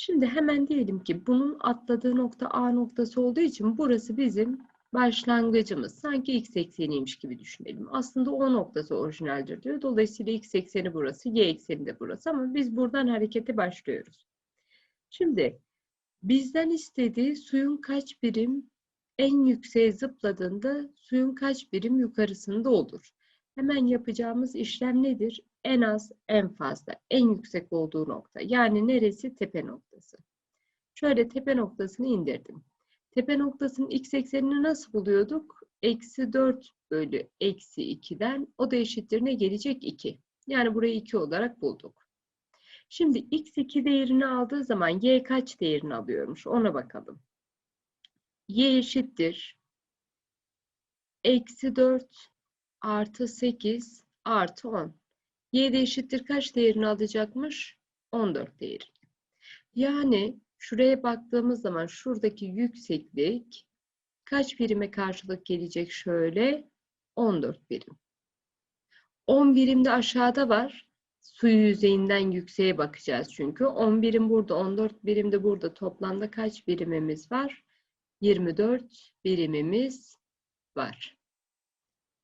Şimdi hemen diyelim ki bunun atladığı nokta A noktası olduğu için burası bizim başlangıcımız. Sanki x ekseniymiş gibi düşünelim. Aslında o noktası orijinaldir diyor. Dolayısıyla x ekseni burası, y ekseni de burası ama biz buradan harekete başlıyoruz. Şimdi bizden istediği suyun kaç birim en yükseğe zıpladığında suyun kaç birim yukarısında olur. Hemen yapacağımız işlem nedir? En az, en fazla, en yüksek olduğu nokta. Yani neresi? Tepe noktası. Şöyle tepe noktasını indirdim. Tepe noktasının x eksenini nasıl buluyorduk? Eksi 4 bölü eksi 2'den o da eşittir ne gelecek? 2. Yani burayı 2 olarak bulduk. Şimdi x2 değerini aldığı zaman y kaç değerini alıyormuş? Ona bakalım. y eşittir. Eksi 4 artı 8 artı 10. Y eşittir kaç değerini alacakmış? 14 değerini. Yani şuraya baktığımız zaman şuradaki yükseklik kaç birime karşılık gelecek şöyle? 14 birim. 10 birim de aşağıda var. Su yüzeyinden yükseğe bakacağız çünkü. 10 birim burada, 14 birim de burada. Toplamda kaç birimimiz var? 24 birimimiz var.